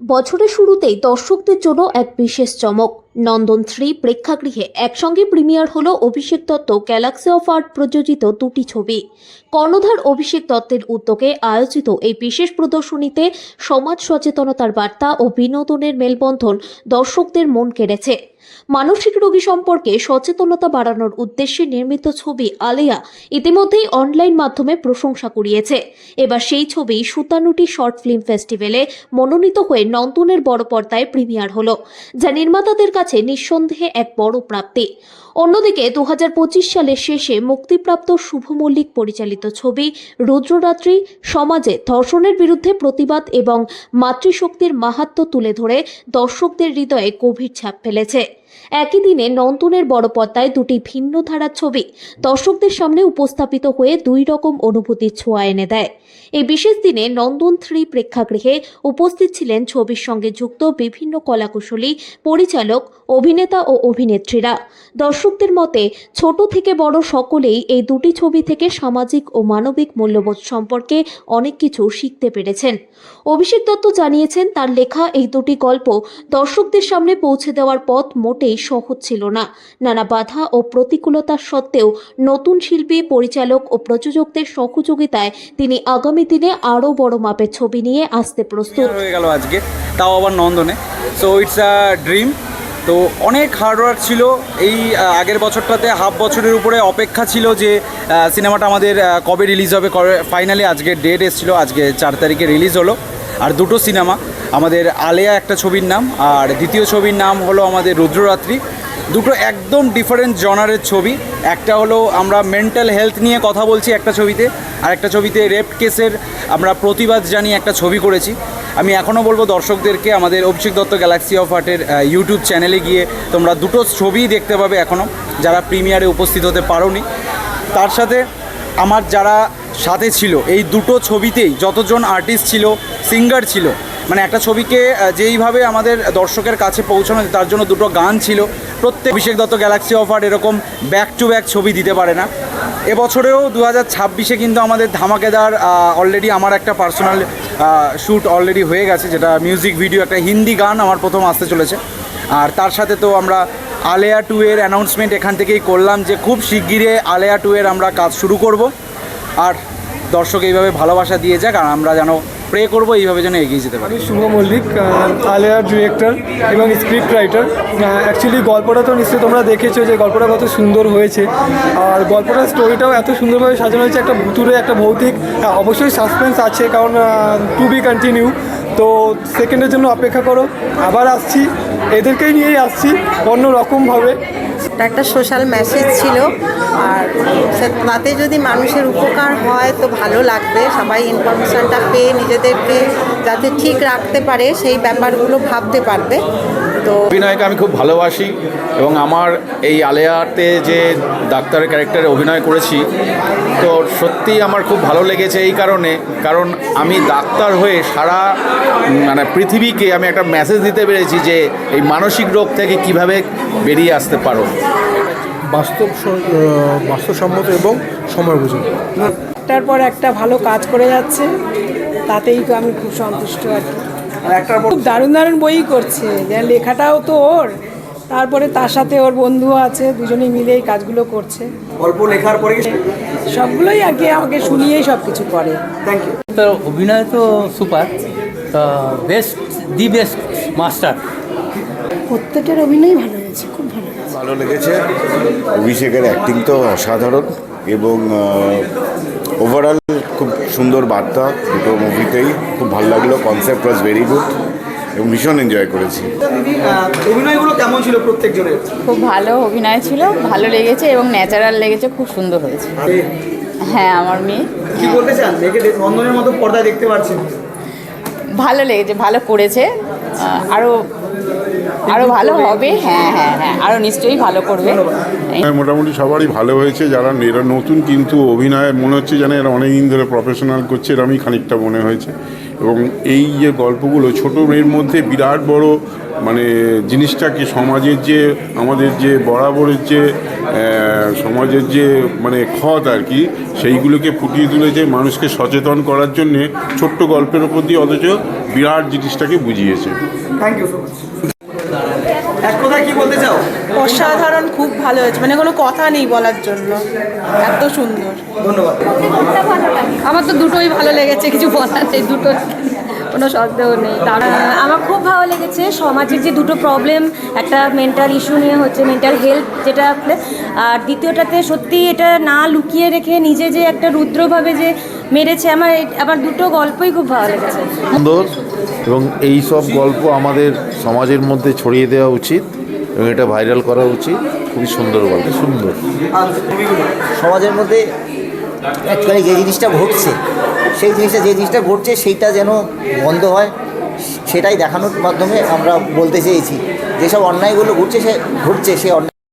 বছরের শুরুতেই দর্শকদের জন্য এক বিশেষ চমক। নন্দন থ্রি প্রেক্ষাগৃহে একসঙ্গে প্রিমিয়ার হলো Abhishek Dutta galaxy of art প্রযোজিত দুটি ছবি। কর্ণধার অভিষেক দত্তের উদ্যোগে আয়োজিত এই বিশেষ প্রদর্শনীতে সমাজ সচেতনতার বার্তা ও বিনোদনের মেলবন্ধন দর্শকদের মন কেড়েছে। মানসিক রোগী সম্পর্কে সচেতনতা বাড়ানোর উদ্দেশ্যে নির্মিত ছবি আলেয়া ইতিমধ্যেই অনলাইন মাধ্যমে প্রশংসা কুড়িয়েছে। এবার সেই ছবি সুতানুটি শর্ট ফিল্ম ফেস্টিভ্যালে মনোনীত হয়ে নন্দনের বড় পর্দায় প্রিমিয়ার হলো। যা নির্মাতাদের কাছে নিঃসন্দেহে এক বড় প্রাপ্তি। অন্যদিকে দু হাজার পঁচিশ সালের শেষে মুক্তিপ্রাপ্ত শুভ মল্লিক পরিচালিত ছবি রুদ্ররাত্রি সমাজে ধর্ষণের বিরুদ্ধে প্রতিবাদ এবং মাতৃশক্তির মাহাত্ম তুলে ধরে দর্শকদের হৃদয়ে গভীর ছাপ ফেলেছে। একই দিনে নন্দনের বড় পর্দায় দুটি ভিন্ন ধারার ছবি দর্শকদের সামনে উপস্থাপিত হয়ে দুই রকম অনুভূতির ছোঁয়া এনে দেয়। এই বিশেষ দিনে নন্দন থ্রি প্রেক্ষাগৃহে উপস্থিত ছিলেন ছবির সঙ্গে যুক্ত বিভিন্ন কলাকুশলী, পরিচালক অভিনেতা ও অভিনেত্রীরা। দর্শকদের মতে, ছোট থেকে বড় সকলেই এই দুটি ছবি থেকে সামাজিক ও মানবিক মূল্যবোধ সম্পর্কে অনেক কিছু শিখতে পেরেছেন। অভিষেক দত্ত জানিয়েছেন, তার লেখা এই দুটি গল্প দর্শকদের সামনে পৌঁছে দেওয়ার পথ মোটেই সহজ ছিল না। নানা বাধা ও প্রতিকূলতার সত্ত্বেও নতুন শিল্পী, পরিচালক ও প্রযোজকদের সহযোগিতায় তিনি আগামী দিনে আরও বড় মাপের ছবি নিয়ে আসতে প্রস্তুত। হয়ে গেল আজকে। তাও আবার নন্দনে। সো ইটস আ ড্রিম তো অনেক হার্ডওয়ার্ক ছিল। এই আগের বছরটাতে হাফ বছরের উপরে অপেক্ষা ছিল যে সিনেমাটা আমাদের কবে রিলিজ হবে, কবে ফাইনালি আজকে ডেট এসেছিল, আজকে চার তারিখে রিলিজ হলো। আর দুটো সিনেমা আমাদের আলেয়া একটা ছবির নাম, আর দ্বিতীয় ছবির নাম হলো আমাদের রুদ্ররাত্রি। দুটো একদম ডিফারেন্ট জনারের ছবি। একটা হলো আমরা মেন্টাল হেলথ নিয়ে কথা বলছি একটা ছবিতে, আর একটা ছবিতে রেপ কেসের আমরা প্রতিবাদ জানিয়ে একটা ছবি করেছি। আমি এখনও বলব দর্শকদেরকে আমাদের অভিষেক দত্ত গ্যালাক্সি অফ আর্টের ইউটিউব চ্যানেলে গিয়ে তোমরা দুটো ছবিই দেখতে পাবে এখনও, যারা প্রিমিয়ারে উপস্থিত হতে পারোনি। তার সাথে আমার যারা সাথে ছিল, এই দুটো ছবিতেই যতজন আর্টিস্ট ছিল সিঙ্গার ছিল মানে একটা ছবিকে যেইভাবে আমাদের দর্শকের কাছে পৌঁছানো তার জন্য দুটো গান ছিল। প্রত্যেক Abhishek Dutta galaxy of art এরকম ব্যাক টু ব্যাক ছবি দিতে পারে না। এবছরেও দু হাজার ছাব্বিশে কিন্তু আমাদের ধামাকেদার অলরেডি আমার একটা পার্সোনাল শ্যুট অলরেডি হয়ে গেছে, যেটা মিউজিক ভিডিও একটা হিন্দি গান আমার প্রথম আসতে চলেছে। আর তার সাথে তো আমরা আলেয়া টু এর অ্যানাউন্সমেন্ট এখান থেকেই করলাম যে খুব শিগগিরে আলেয়া টু এর আমরা কাজ শুরু করব। আর দর্শক এইভাবে ভালোবাসা দিয়ে যাক, আর আমরা যেন প্রে করব, এইভাবে যেন এগিয়ে যেতে পারি। শুভ মল্লিক আলেয়ার ডিরেক্টর এবং স্ক্রিপ্ট রাইটার অ্যাকচুয়ালি গল্পটা তো নিশ্চয়ই তোমরা দেখেছ যে গল্পটা কত সুন্দর হয়েছে। আর গল্পটার স্টোরিটাও এত সুন্দরভাবে সাজানো হয়েছে, একটা ভুতুরে একটা ভৌতিক অবশ্যই সাসপেন্স আছে, কারণ টু বি কন্টিনিউ তো সেকেন্ডের জন্য অপেক্ষা করো, আবার আসছি। এদেরকেই নিয়েই আসছি অন্য রকমভাবে এটা একটা সোশ্যাল মেসেজ ছিল। আর তাতে যদি মানুষের উপকার হয় তো ভালো লাগবে। সবাই ইনফরমেশানটা পেয়ে নিজেদেরকে যাতে ঠিক রাখতে পারে সেই ব্যাপারগুলো ভাবতে পারবে। তো অভিনয়কে আমি খুব ভালোবাসি এবং আমার এই আলেয়াতে যে ডাক্তারের ক্যারেক্টারে অভিনয় করেছি তো সত্যি আমার খুব ভালো লেগেছে এই কারণে। কারণ আমি ডাক্তার হয়ে সারা মানে পৃথিবীকে আমি একটা মেসেজ দিতে পেরেছি যে এই মানসিক রোগ থেকে কীভাবে বেরিয়ে আসতে পারো। বাস্তব বাস্তবসম্মত এবং সময় উপযোগী একটার পর একটা ভালো কাজ করে যাচ্ছে তাতেই তো আমি খুব সন্তুষ্ট আর কি। খুব দারুণ দারুণ বই করছে। যে লেখাটাও তো ওর। তারপরে তার সাথে ওর বন্ধু আছে দুজনেই মিলে এই কাজগুলো করছে। গল্প লেখার পরে সবগুলোই আগে আমাকে শুনিয়েই সব কিছু করে। থ্যাংক ইউ তো অভিনয় তো সুপার। তো বেস্ট দি বেস্ট মাস্টার প্রত্যেকের অভিনয় ভালো হয়েছে খুব ভালো ভালো লেগেছে। অভিষেকের অ্যাক্টিং তো অসাধারণ এবং ওভারঅল খুব সুন্দর বার্তা দুটো মুভিতেই খুব ভালো লাগল কনসেপ্ট ওয়াজ ভেরি গুড এবং ভীষণ এনজয় করেছি। অভিনয়গুলো কেমন ছিল প্রত্যেকজনের? খুব ভালো অভিনয় ছিল ভালো লেগেছে এবং ন্যাচারাল লেগেছে খুব সুন্দর হয়েছে। হ্যাঁ আমার মেয়ে। কি বলতে চান? মেয়েকে নন্দনের মতো পর্দায় দেখতে পাচ্ছেন ভালো লেগেছে ভালো করেছে। আহ, আরও ভালো হবে। হ্যাঁ হ্যাঁ হ্যাঁ আরও নিশ্চয়ই ভালো করবে। হ্যাঁ, মোটামুটি সবারই ভালো হয়েছে। যারা এরা নতুন কিন্তু অভিনয় মনে হচ্ছে যেন এরা অনেক দিন ধরে প্রফেশনাল করছে এরমই খানিকটা মনে হয়েছে। এবং এই যে গল্পগুলো ছোটো মেয়ের মধ্যে বিরাট বড় মানে জিনিসটাকে সমাজের যে আমাদের যে বরাবরের যে সমাজের যে মানে ক্ষত আর কি সেইগুলোকে ফুটিয়ে তুলেছে মানুষকে সচেতন করার জন্যে ছোট্ট গল্পের ওপর দিয়ে অথচ বিরাট জিনিসটাকে বুঝিয়েছে। থ্যাংক ইউ সো মাচ এক কথা কি বলতে চাও? অসাধারণ খুব ভালো হয়েছে। মানে কোনো কথা নেই বলার জন্য। এত সুন্দর। ধন্যবাদ। আমার তো দুটোই ভালো লেগেছে কিছু বলার নেই দুটো কোনো সন্দেহ নেই। আমার খুব ভালো লেগেছে সমাজের যে দুটো প্রবলেম একটা মেন্টাল ইস্যু নিয়ে হচ্ছে মেন্টাল হেলথ যেটা আর দ্বিতীয়টাতে সত্যি এটা না লুকিয়ে রেখে নিজে যে একটা রুদ্রভাবে যে মেরেছে আমার আমার দুটো গল্পই খুব ভালো লেগেছে। সুন্দর এবং এই সব গল্প আমাদের সমাজের মধ্যে ছড়িয়ে দেওয়া উচিত এবং এটা ভাইরাল করা উচিত। খুবই সুন্দর গল্প সুন্দর। সমাজের মধ্যে অ্যাকচুয়ালি যে জিনিসটা ঘটছে সেই জিনিসটা, যে জিনিসটা ঘটছে সেইটা যেন বন্ধ হয়, সেটাই দেখানোর মাধ্যমে আমরা বলতে চেয়েছি। যেসব অন্যায়গুলো ঘটছে, সে ঘটছে, সে অন্যায়